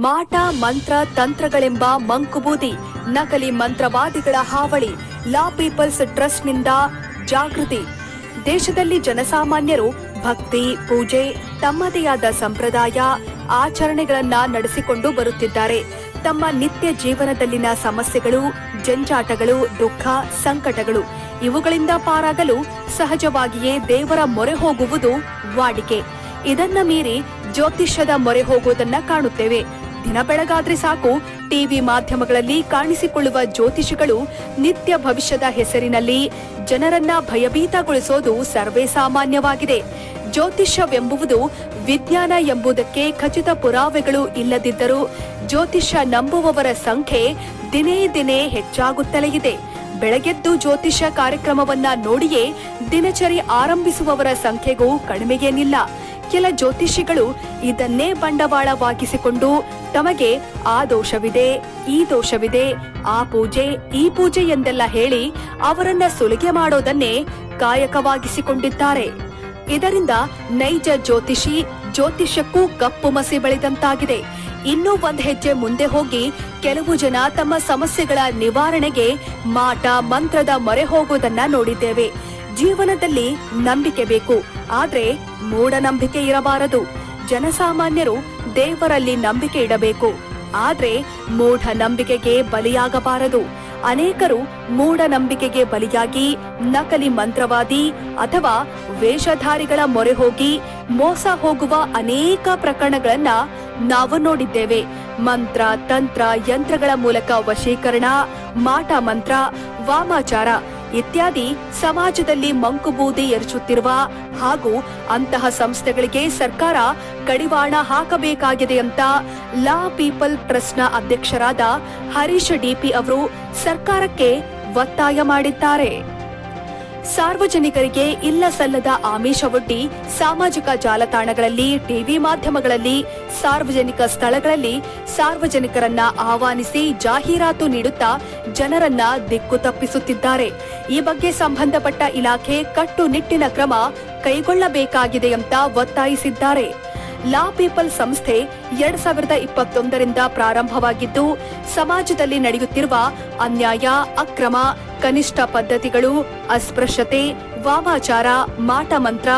ಮಾಟ ಮಂತ್ರ ತಂತ್ರಗಳೆಂಬ ಮಂಕುಬೂದಿ, ನಕಲಿ ಮಂತ್ರವಾದಿಗಳ ಹಾವಳಿ, ಲಾ ಪೀಪಲ್ಸ್ ಟ್ರಸ್ಟ್ನಿಂದ ಜಾಗೃತಿ. ದೇಶದಲ್ಲಿ ಜನಸಾಮಾನ್ಯರು ಭಕ್ತಿ, ಪೂಜೆ, ತಮ್ಮದೇ ಆದ ಸಂಪ್ರದಾಯ, ಆಚರಣೆಗಳನ್ನ ನಡೆಸಿಕೊಂಡು ಬರುತ್ತಿದ್ದಾರೆ. ತಮ್ಮ ನಿತ್ಯ ಜೀವನದಲ್ಲಿನ ಸಮಸ್ಯೆಗಳು, ಜಂಜಾಟಗಳು, ದುಃಖ, ಸಂಕಟಗಳು, ಇವುಗಳಿಂದ ಪಾರಾಗಲು ಸಹಜವಾಗಿಯೇ ದೇವರ ಮೊರೆ ಹೋಗುವುದು ವಾಡಿಕೆ. ಇದನ್ನ ಮೀರಿ ಜ್ಯೋತಿಷ್ಯದ ಮೊರೆ ಹೋಗುವುದನ್ನ ಕಾಣುತ್ತೇವೆ. ದಿನ ಬೆಳಗಾದ್ರೆ ಸಾಕು. ಟಿವಿ ಮಾಧ್ಯಮಗಳಲ್ಲಿ ಕಾಣಿಸಿಕೊಳ್ಳುವ ಜ್ಯೋತಿಷಿಗಳು ನಿತ್ಯ ಭವಿಷ್ಯದ ಹೆಸರಿನಲ್ಲಿ ಜನರನ್ನ ಭಯಭೀತಗೊಳಿಸೋದು ಸರ್ವೇ ಸಾಮಾನ್ಯವಾಗಿದೆ ಜ್ಯೋತಿಷ್ಯವೆಂಬುವುದು ವಿಜ್ಞಾನ ಎಂಬುದಕ್ಕೆ ಖಚಿತ ಪುರಾವೆಗಳು ಇಲ್ಲದಿದ್ದರೂ ಜ್ಯೋತಿಷ್ಯ ನಂಬುವವರ ಸಂಖ್ಯೆ ದಿನೇ ದಿನೇ ಹೆಚ್ಚಾಗುತ್ತಲೇ ಇದೆ. ಬೆಳಗೆದ್ದು ಜ್ಯೋತಿಷ್ಯ ಕಾರ್ಯಕ್ರಮವನ್ನ ನೋಡಿಯೇ ದಿನಚರಿ ಆರಂಭಿಸುವವರ ಸಂಖ್ಯೆಗೂ ಕಡಿಮೆಗೇನಿಲ್ಲ. ಕೆಲ ಜ್ಯೋತಿಷಿಗಳು ಇದನ್ನೇ ಬಂಡವಾಳವಾಗಿಸಿಕೊಂಡು ತಮಗೆ ಆ ದೋಷವಿದೆ, ಈ ದೋಷವಿದೆ, ಆ ಪೂಜೆ, ಈ ಪೂಜೆ ಎಂದೆಲ್ಲ ಹೇಳಿ ಅವರನ್ನ ಸುಲಿಗೆ ಮಾಡೋದನ್ನೇ ಕಾಯಕವಾಗಿಸಿಕೊಂಡಿದ್ದಾರೆ. ಇದರಿಂದ ನೈಜ ಜ್ಯೋತಿಷಿ ಜ್ಯೋತಿಷ್ಯಕ್ಕೂ ಕಪ್ಪು ಮಸಿ ಬೆಳೆದಂತಾಗಿದೆ. ಇನ್ನೂ ಒಂದ್ ಹೆಜ್ಜೆ ಮುಂದೆ ಹೋಗಿ ಕೆಲವು ಜನ ತಮ್ಮ ಸಮಸ್ಯೆಗಳ ನಿವಾರಣೆಗೆ ಮಾಟ, ಮಂತ್ರದ ಮೊರೆ ಹೋಗೋದನ್ನ ನೋಡಿದ್ದೇವೆ. ಜೀವನದಲ್ಲಿ ನಂಬಿಕೆ ಬೇಕು. ಆದ್ರೆ ಮೂಢನಂಬಿಕೆ ಇರಬಾರದು. ಜನಸಾಮಾನ್ಯರು ದೇವರಲ್ಲಿ ನಂಬಿಕೆ ಇಡಬೇಕು. ಆದ್ರೆ ಮೂಢ ನಂಬಿಕೆಗೆ ಬಲಿಯಾಗಬಾರದು. ಅನೇಕರು ಮೂಢನಂಬಿಕೆಗೆ ಬಲಿಯಾಗಿ, ನಕಲಿ ಮಂತ್ರವಾದಿ ಅಥವಾ ವೇಷಧಾರಿಗಳ ಮೊರೆ ಹೋಗಿ ಮೋಸ ಹೋಗುವ ಅನೇಕ ಪ್ರಕರಣಗಳನ್ನ ನಾವು ನೋಡಿದ್ದೇವೆ. ಮಂತ್ರ, ತಂತ್ರ, ಯಂತ್ರಗಳ ಮೂಲಕ ವಶೀಕರಣ, ಮಾಟ ಮಂತ್ರ, ವಾಮಾಚಾರ ಇತ್ಯಾದಿ ಸಮಾಜದಲ್ಲಿ ಮಂಕುಬೂದಿ ಎರಚುತ್ತಿರುವ ಹಾಗೂ ಅಂತಹ ಸಂಸ್ಥೆಗಳಿಗೆ ಸರ್ಕಾರ ಕಡಿವಾಣ ಹಾಕಬೇಕಾಗಿದೆ ಅಂತ ಲಾ ಪೀಪಲ್ ಟ್ರಸ್ಟ್ನ ಅಧ್ಯಕ್ಷರಾದ ಹರೀಶ್ ಡಿಪಿ ಅವರು ಸರ್ಕಾರಕ್ಕೆ ಒತ್ತಾಯ ಮಾಡಿದ್ದಾರೆ. ಸಾರ್ವಜನಿಕರಿಗೆ ಇಲ್ಲ ಸಲ್ಲದ ಆಮಿಷವೊಡ್ಡಿ ಸಾಮಾಜಿಕ ಜಾಲತಾಣಗಳಲ್ಲಿ, ಟಿವಿ ಮಾಧ್ಯಮಗಳಲ್ಲಿ, ಸಾರ್ವಜನಿಕ ಸ್ಥಳಗಳಲ್ಲಿ ಸಾರ್ವಜನಿಕರನ್ನ ಆಹ್ವಾನಿಸಿ ಜಾಹೀರಾತು ನೀಡುತ್ತಾ ಜನರನ್ನ ದಿಕ್ಕು ತಪ್ಪಿಸುತ್ತಿದ್ದಾರೆ. ಈ ಬಗ್ಗೆ ಸಂಬಂಧಪಟ್ಟ ಇಲಾಖೆ ಕಟ್ಟುನಿಟ್ಟಿನ ಕ್ರಮ ಕೈಗೊಳ್ಳಬೇಕಾಗಿದೆ ಅಂತ ಒತ್ತಾಯಿಸಿದ್ದಾರೆ. ಲಾ ಪೀಪಲ್ ಸಂಸ್ಥೆ ಎರಡ್ ಸಾವಿರದ ಇಪ್ಪತ್ತೊಂದರಿಂದ ಪ್ರಾರಂಭವಾಗಿದ್ದು, ಸಮಾಜದಲ್ಲಿ ನಡೆಯುತ್ತಿರುವ ಅನ್ಯಾಯ, ಅಕ್ರಮ, ಕನಿಷ್ಠ ಪದ್ಧತಿಗಳು, ಅಸ್ಪೃಶ್ಯತೆ ವಾಮಾಚಾರ ಮಾಟಮಂತ್ರ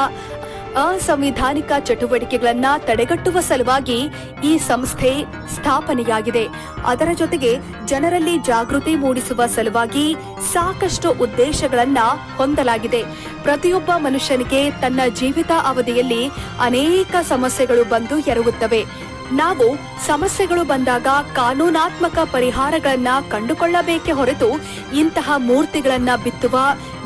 ಅಸಂವಿಧಾನಿಕ ಚಟುವಟಿಕೆಗಳನ್ನ ತಡೆಗಟ್ಟುವ ಸಲುವಾಗಿ ಈ ಸಂಸ್ಥೆ ಸ್ಥಾಪನೆಯಾಗಿದೆ. ಅದರ ಜೊತೆಗೆ ಜನರಲ್ಲಿ ಜಾಗೃತಿ ಮೂಡಿಸುವ ಸಲುವಾಗಿ ಸಾಕಷ್ಟು ಉದ್ದೇಶಗಳನ್ನ ಹೊಂದಲಾಗಿದೆ. ಪ್ರತಿಯೊಬ್ಬ ಮನುಷ್ಯನಿಗೆ ತನ್ನ ಜೀವಿತ ಅವಧಿಯಲ್ಲಿ ಅನೇಕ ಸಮಸ್ಯೆಗಳು ಬಂದು ಎರಗುತ್ತವೆ. ನಾವು ಸಮಸ್ಯೆಗಳು ಬಂದಾಗ ಕಾನೂನಾತ್ಮಕ ಪರಿಹಾರಗಳನ್ನ ಕಂಡುಕೊಳ್ಳಬೇಕೆ ಹೊರತು ಇಂತಹ ಮೂರ್ತಿಗಳನ್ನ ಬಿತ್ತುವ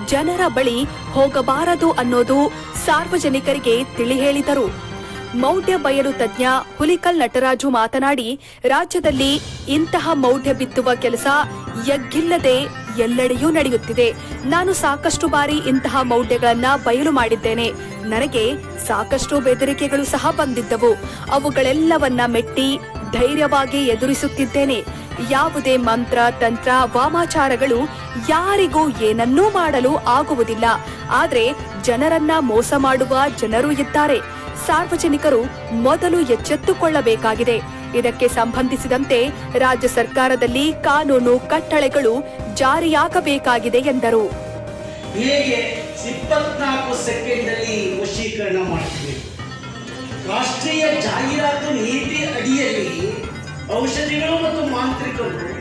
ಜನರ ಬಳಿ ಹೋಗಬಾರದು ಅನ್ನೋದು ಸಾರ್ವಜನಿಕರಿಗೆ ತಿಳಿ ಹೇಳಿದರು ಮೌಢ್ಯ ಬಯಲು ತಜ್ಞ ಹುಲಿಕಲ್ ನಟರಾಜು ಮಾತನಾಡಿ, ರಾಜ್ಯದಲ್ಲಿ ಇಂತಹ ಮೌಢ್ಯ ಬಿತ್ತುವ ಕೆಲಸ ಎಗ್ಗಿಲ್ಲದೆ ಎಲ್ಲೆಡೆಯೂ ನಡೆಯುತ್ತಿದೆ. ನಾನು ಸಾಕಷ್ಟು ಬಾರಿ ಇಂತಹ ಮೌಢ್ಯಗಳನ್ನ ಬಯಲು ಮಾಡಿದ್ದೇನೆ. ನನಗೆ ಸಾಕಷ್ಟು ಬೆದರಿಕೆಗಳು ಸಹ ಬಂದಿದ್ದವು. ಅವುಗಳೆಲ್ಲವನ್ನ ಮೆಟ್ಟಿ ಧೈರ್ಯವಾಗಿ ಎದುರಿಸುತ್ತಿದ್ದೇನೆ. ಯಾವುದೇ ಮಂತ್ರ, ತಂತ್ರ, ವಾಮಾಚಾರಗಳು ಯಾರಿಗೂ ಏನನ್ನೂ ಮಾಡಲು ಆಗುವುದಿಲ್ಲ. ಆದರೆ ಜನರನ್ನ ಮೋಸ ಮಾಡುವ ಜನರು ಇದ್ದಾರೆ. ಸಾರ್ವಜನಿಕರು ಮೊದಲು ಎಚ್ಚೆತ್ತುಕೊಳ್ಳಬೇಕಾಗಿದೆ. ಇದಕ್ಕೆ ಸಂಬಂಧಿಸಿದಂತೆ ರಾಜ್ಯ ಸರ್ಕಾರದಲ್ಲಿ ಕಾನೂನು ಕಟ್ಟಳೆಗಳು ಜಾರಿಯಾಗಬೇಕಾಗಿದೆ ಎಂದರು. ಹೇಗೆ ಇಪ್ಪತ್ನಾಲ್ಕು ಸೆಕೆಂಡ್ ಅಲ್ಲಿ ವಶೀಕರಣ ಮಾಡ್ತೀವಿ ರಾಷ್ಟ್ರೀಯ ಜಾಹೀರಾತು ನೀತಿ ಅಡಿಯಲ್ಲಿ ಔಷಧಿಗಳು ಮತ್ತು ಮಾಂತ್ರಿಕರು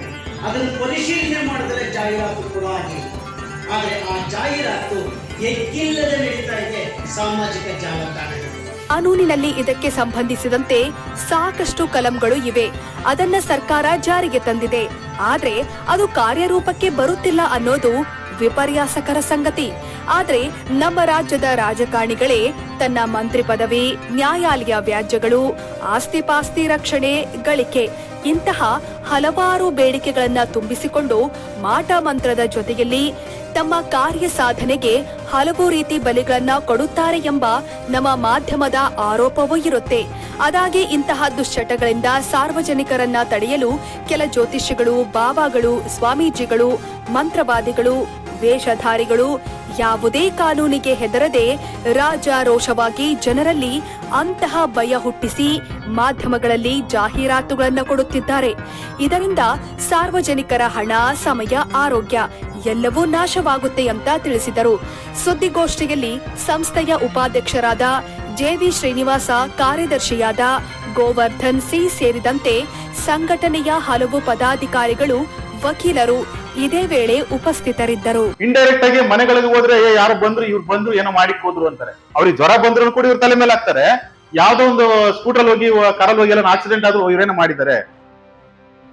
ಅದನ್ನು ಪರಿಶೀಲನೆ ಮಾಡಿದರೆ ಜಾಹೀರಾತು ಕೂಡ ಆಗಿ ಆದರೆ ಆ ಜಾಹೀರಾತು ಎಕ್ಕಿಲ್ಲದೆ ನಡೀತಾ ಇದೆ ಸಾಮಾಜಿಕ ಜಾಲತಾಣಗಳು. ಕಾನೂನಿನಲ್ಲಿ ಇದಕ್ಕೆ ಸಂಬಂಧಿಸಿದಂತೆ ಸಾಕಷ್ಟು ಕಲಂಗಳು ಇವೆ. ಅದನ್ನ ಸರ್ಕಾರ ಜಾರಿಗೆ ತಂದಿದೆ. ಆದ್ರೆ ಅದು ಕಾರ್ಯರೂಪಕ್ಕೆ ಬರುತ್ತಿಲ್ಲ ಅನ್ನೋದು ವಿಪರ್ಯಾಸಕರ ಸಂಗತಿ. ಆದರೆ ನಮ್ಮ ರಾಜ್ಯದ ರಾಜಕಾರಣಿಗಳೇ ತನ್ನ ಮಂತ್ರಿ ಪದವಿ, ನ್ಯಾಯಾಲಯ ವ್ಯಾಜ್ಯಗಳು ಆಸ್ತಿ ಪಾಸ್ತಿ ರಕ್ಷಣೆ, ಗಳಿಕೆ ಇಂತಹ ಹಲವಾರು ಬೇಡಿಕೆಗಳನ್ನು ತುಂಬಿಸಿಕೊಂಡು ಮಾಟ ಮಂತ್ರದ ಜೊತೆಯಲ್ಲಿ ತಮ್ಮ ಕಾರ್ಯ ಸಾಧನೆಗೆ ಹಲವು ರೀತಿ ಬಲಿಗಳನ್ನ ಕೊಡುತ್ತಾರೆ ಎಂಬ ನಮ್ಮ ಮಾಧ್ಯಮದ ಆರೋಪವೂ ಇರುತ್ತೆ. ಅದಾಗಿ ಇಂತಹ ದುಶ್ಚಟಗಳಿಂದ ಸಾರ್ವಜನಿಕರನ್ನ ತಡೆಯಲು ಕೆಲ ಜ್ಯೋತಿಷಿಗಳು ಬಾಬಾಗಳು, ಸ್ವಾಮೀಜಿಗಳು, ಮಂತ್ರವಾದಿಗಳು ವೇಷಧಾರಿಗಳು ಯಾವುದೇ ಕಾನೂನಿಗೆ ಹೆದರದೆ ರಾಜಾರೋಷವಾಗಿ ಜನರಲ್ಲಿ ಅಂತಹ ಭಯ ಹುಟ್ಟಿಸಿ ಮಾಧ್ಯಮಗಳಲ್ಲಿ ಜಾಹೀರಾತುಗಳನ್ನು ಕೊಡುತ್ತಿದ್ದಾರೆ. ಇದರಿಂದ ಸಾರ್ವಜನಿಕರ ಹಣ, ಸಮಯ, ಆರೋಗ್ಯ ಎಲ್ಲವೂ ನಾಶವಾಗುತ್ತೆ ಅಂತ ತಿಳಿಸಿದರು. ಸುದ್ದಿಗೋಷ್ಠಿಯಲ್ಲಿ ಸಂಸ್ಥೆಯ ಉಪಾಧ್ಯಕ್ಷರಾದ ಜೆವಿ ಶ್ರೀನಿವಾಸ, ಕಾರ್ಯದರ್ಶಿಯಾದ ಗೋವರ್ಧನ್ ಸಿ ಸೇರಿದಂತೆ ಸಂಘಟನೆಯ ಹಲವು ಪದಾಧಿಕಾರಿಗಳು, ವಕೀಲರು ಇದೇ ವೇಳೆ ಉಪಸ್ಥಿತರಿದ್ದರು. ಇಂಡೈರೆಕ್ಟ್ ಆಗಿ ಮನೆಗಳಿಗೆ ಹೋದ್ರೆ ಯಾರು ಬಂದ್ರು ಇವ್ರು ಬಂದ್ರು ಏನೋ ಮಾಡಿಕ್ ಹೋದ್ರು ಅಂತಾರೆ. ಅವ್ರಿಗೆ ಜ್ವರ ಬಂದ್ರು ಕೂಡ ಇವ್ರ ತಲೆ ಮೇಲೆ ಹಾಕ್ತಾರೆ ಯಾವ್ದೋ ಒಂದು ಸ್ಕೂಟರ್ ಹೋಗಿ ಕಾರಲ್ಲಿ ಹೋಗಿ ಎಲ್ಲ ಆಕ್ಸಿಡೆಂಟ್ ಆದ್ರೂ ಇವ್ರೇನೋ ಮಾಡಿದ್ದಾರೆ.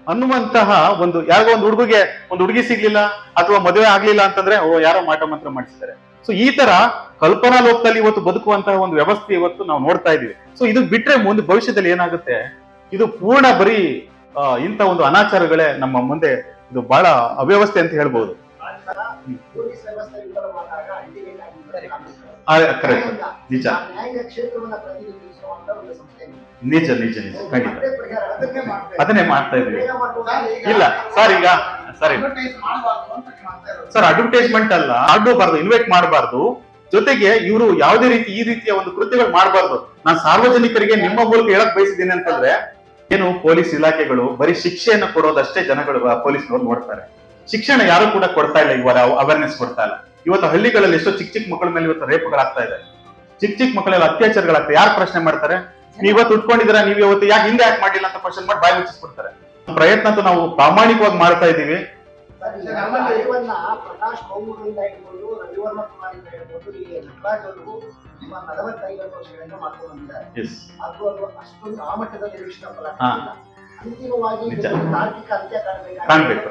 ಅನ್ನುವಂತಹ ಒಂದು ಯಾರಿಗೋ ಒಂದು ಹುಡುಗಿಗೆ ಒಂದು ಹುಡುಗಿ ಸಿಗ್ಲಿಲ್ಲ ಅಥವಾ ಮದುವೆ ಆಗ್ಲಿಲ್ಲ ಅಂತಂದ್ರೆ ಓ ಯಾರೋ ಮಾಟ ಮಂತ್ರ ಮಾಡಿಸ್ತಾರೆ ಸೊ ಈ ತರ ಕಲ್ಪನಾ ಲೋಕದಲ್ಲಿ ಇವತ್ತು ಬದುಕುವಂತಹ ಒಂದು ವ್ಯವಸ್ಥೆ ಇವತ್ತು ನಾವು ನೋಡ್ತಾ ಇದೀವಿ ಸೊ ಇದು ಬಿಟ್ರೆ ಮುಂದೆ ಭವಿಷ್ಯದಲ್ಲಿ ಏನಾಗುತ್ತೆ? ಇದು ಪೂರ್ಣ ಬರೀ ಆ, ಇಂಥ ಒಂದು ಅನಾಚಾರಗಳೇ ನಮ್ಮ ಮುಂದೆ ಇದು ಬಹಳ ಅವ್ಯವಸ್ಥೆ ಅಂತ ಕರೆಕ್ಟ್ ನಿಜ. ನಿಜ ನಿಜ ನಿಜ. ಖಂಡಿತ. ಅದನ್ನೇ ಮಾಡ್ತಾ ಇದ್ವಿ ಇಲ್ಲ ಸರ್ ಈಗ ಸರಿ. ಸರ್ ಅಡ್ವರ್ಟೈಸ್ಮೆಂಟ್ ಅಲ್ಲ, ಆಗಬಾರ್ದು ಇನ್ವೈಟ್ ಮಾಡಬಾರ್ದು. ಜೊತೆಗೆ ಇವರು ಯಾವುದೇ ರೀತಿ ಈ ರೀತಿಯ ಒಂದು ಕೃತ್ಯಗಳು ಮಾಡಬಾರ್ದು. ನಾನು ಸಾರ್ವಜನಿಕರಿಗೆ ನಿಮ್ಮ ಮೂಲಕ ಹೇಳಕ್ ಬಯಸಿದ್ದೀನಿ ಅಂತಂದ್ರೆ ಏನು ಪೊಲೀಸ್ ಇಲಾಖೆಗಳು ಬರೀ ಶಿಕ್ಷೆಯನ್ನು ಕೊಡೋದಷ್ಟೇ ಜನಗಳು ಪೊಲೀಸ್ನವ್ರು ನೋಡ್ತಾರೆ. ಶಿಕ್ಷಣ ಯಾರು ಕೂಡ ಕೊಡ್ತಾ ಇಲ್ಲ ಇವಾಗ ಅವೇರ್ನೆಸ್ ಕೊಡ್ತಾ ಇಲ್ಲ. ಇವತ್ತು ಹಳ್ಳಿಗಳಲ್ಲಿ ಎಷ್ಟೋ ಚಿಕ್ಕ ಚಿಕ್ಕ ಮಕ್ಕಳ ಮೇಲೆ ಇವತ್ತು ರೇಪ್ಗಳಾಗ್ತಾ ಇದೆ. ಚಿಕ್ಕ ಚಿಕ್ಕ ಮಕ್ಕಳೆಲ್ಲ ಅತ್ಯಾಚಾರಗಳಾಗ್ತದೆ ಯಾರು ಪ್ರಶ್ನೆ ಮಾಡ್ತಾರೆ? ಇವತ್ತು ಉಟ್ಕೊಂಡಿದ್ರೆ ನೀವು ಇವತ್ತು ಯಾಕೆ ಹಿಂದೆ ಯಾಕೆ ಮಾಡಿಲ್ಲ ಅಂತ ಕ್ವಶನ್ ಮಾಡಿ ಬಾಯಿ ಮುಚ್ಚಿಸ್ಬಿಡ್ತಾರೆ. ಪ್ರಯತ್ನ ನಾವು ಪ್ರಾಮಾಣಿಕವಾಗಿ ಮಾಡ್ತಾ ಇದ್ದೀವಿ. ಇವನ್ನ ಪ್ರಕಾಶ್ ಗೌಮೂರಿಂದ ಹಿಡ್ಕೊಂಡು ರವಿವರ್ಮ ಕುಮಾರಿಂದ ಹಿಡ್ಕೊಂಡು ಇಲ್ಲಿ ನಟರಾಜ್ ಅವರು ನಿಮ್ಮ ನಲವತ್ತೈವತ್ತು ವರ್ಷಗಳಿಂದ ಮಾಡ್ಕೊಂಡು ಬಂದಿದ್ದಾರೆ. ಅದು ಅದು ಅಷ್ಟೊಂದು ಆ ಮಟ್ಟದಲ್ಲಿ ನಿರೀಕ್ಷಣಾ ಫಲ. ಅಂತಿಮವಾಗಿ ತಾರ್ಕಿಕ ಅಂತ್ಯ ಕಾಣಬೇಕು.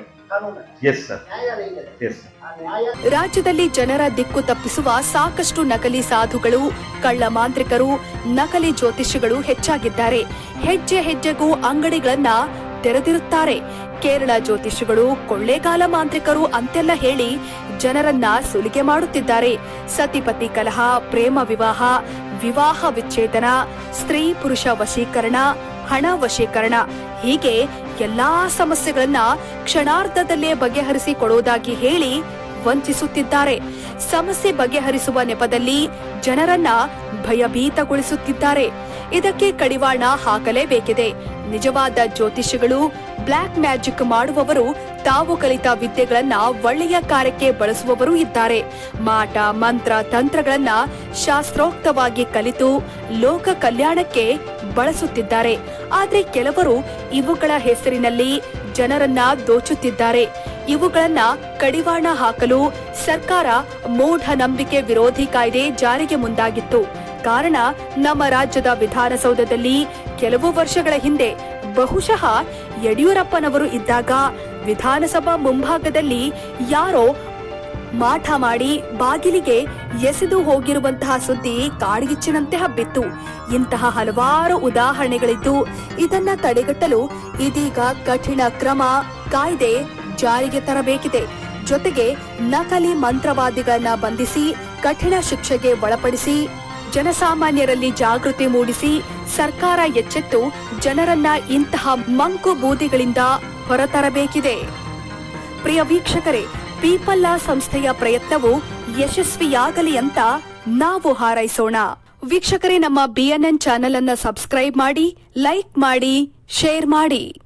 ರಾಜ್ಯದಲ್ಲಿ ಜನರ ದಿಕ್ಕು ತಪ್ಪಿಸುವ ಸಾಕಷ್ಟು ನಕಲಿ ಸಾಧುಗಳು ಕಳ್ಳ ಮಾಂತ್ರಿಕರು ನಕಲಿ ಜ್ಯೋತಿಷಿಗಳು ಹೆಚ್ಚಾಗಿದ್ದಾರೆ. ಹೆಜ್ಜೆ ಹೆಜ್ಜೆಗೂ ಅಂಗಡಿಗಳನ್ನ ತೆರೆದಿರುತ್ತಾರೆ. ಕೇರಳ ಜ್ಯೋತಿಷಿಗಳು ಕೊಳ್ಳೇಗಾಲ ಮಾಂತ್ರಿಕರು ಅಂತೆಲ್ಲ ಹೇಳಿ ಜನರನ್ನ ಸುಲಿಗೆ ಮಾಡುತ್ತಿದ್ದಾರೆ. ಸತಿಪತಿ ಕಲಹ, ಪ್ರೇಮ ವಿವಾಹ ವಿವಾಹ ವಿಚ್ಛೇದನ, ಸ್ತ್ರೀ ಪುರುಷ ವಶೀಕರಣ, ಹಣ ವಶೀಕರಣ ಹೀಗೆ ಎಲ್ಲಾ ಸಮಸ್ಯೆಗಳನ್ನ ಕ್ಷಣಾರ್ಧದಲ್ಲೇ ಬಗೆಹರಿಸಿ ಕೊಡೋದಾಗಿ ಹೇಳಿ ವಂಚಿಸುತ್ತಿದ್ದಾರೆ. ಸಮಸ್ಯೆ ಬಗೆಹರಿಸುವ ನೆಪದಲ್ಲಿ ಜನರನ್ನ ಭಯಭೀತಗೊಳಿಸುತ್ತಿದ್ದಾರೆ. ಇದಕ್ಕೆ ಕಡಿವಾಣ ಹಾಕಲೇಬೇಕಿದೆ. ನಿಜವಾದ ಜ್ಯೋತಿಷಿಗಳು ಬ್ಲಾಕ್ ಮ್ಯಾಜಿಕ್ ಮಾಡುವವರು, ತಾವು ಕಲಿತ ವಿದ್ಯೆಗಳನ್ನ ಒಳ್ಳೆಯ ಕಾರ್ಯಕ್ಕೆ ಬಳಸುವವರು ಇದ್ದಾರೆ. ಮಾಟ, ಮಂತ್ರ, ತಂತ್ರಗಳನ್ನ ಶಾಸ್ತ್ರೋಕ್ತವಾಗಿ ಕಲಿತು ಲೋಕ ಕಲ್ಯಾಣಕ್ಕೆ ಬಳಸುತ್ತಿದ್ದಾರೆ. ಆದ್ರೆ ಕೆಲವರು ಇವುಗಳ ಹೆಸರಿನಲ್ಲಿ ಜನರನ್ನ ದೋಚುತ್ತಿದ್ದಾರೆ. ಇವುಗಳನ್ನ ಕಡಿವಾಣ ಹಾಕಲು ಸರ್ಕಾರ ಮೂಢನಂಬಿಕೆ ವಿರೋಧಿ ಕಾಯ್ದೆ ಜಾರಿಗೆ ಮುಂದಾಗಿತ್ತು. ಕಾರಣ ನಮ್ಮ ರಾಜ್ಯದ ವಿಧಾನಸೌಧದಲ್ಲಿ ಕೆಲವು ವರ್ಷಗಳ ಹಿಂದೆ ಬಹುಶಃ ಯಡಿಯೂರಪ್ಪನವರು ಇದ್ದಾಗ ವಿಧಾನಸಭಾ ಮುಂಭಾಗದಲ್ಲಿ ಯಾರೋ ಮಾಠ ಮಾಡಿ ಬಾಗಿಲಿಗೆ ಎಸೆದು ಹೋಗಿರುವಂತಹ ಸುದ್ದಿ ಕಾಡ್ಗಿಚ್ಚಿನಂತೆ ಹಬ್ಬಿತ್ತು. ಇಂತಹ ಹಲವಾರು ಉದಾಹರಣೆಗಳಿದ್ದು ಇದನ್ನ ತಡೆಗಟ್ಟಲು ಇದೀಗ ಕಠಿಣ ಕ್ರಮ ಕಾಯ್ದೆ ಜಾರಿಗೆ ತರಬೇಕಿದೆ. ಜೊತೆಗೆ ನಕಲಿ ಮಂತ್ರವಾದಿಗಳನ್ನ ಬಂಧಿಸಿ, ಕಠಿಣ ಶಿಕ್ಷೆಗೆ ಒಳಪಡಿಸಿ, ಜನಸಾಮಾನ್ಯರಲ್ಲಿ ಜಾಗೃತಿ ಮೂಡಿಸಿ, ಸರ್ಕಾರ ಎಚ್ಚೆತ್ತು ಜನರನ್ನ ಇಂತಹ ಮಂಕು ಬೂದಿಗಳಿಂದ ಹೊರತರಬೇಕಿದೆ. ಪ್ರಿಯ ವೀಕ್ಷಕರೇ ಪೀಪಲ್ಲ ಸಂಸ್ಥೆಯ ಪ್ರಯತ್ನವು ಯಶಸ್ವಿಯಾಗಲಿ ಅಂತ ನಾವು ಹಾರೈಸೋಣ. ವೀಕ್ಷಕರೇ, ನಮ್ಮ ಬಿಎನ್ಎನ್ ಚಾನೆಲ್ ಅನ್ನ ಸಬ್ಸ್ಕ್ರೈಬ್ ಮಾಡಿ ಲೈಕ್ ಮಾಡಿ ಶೇರ್ ಮಾಡಿ.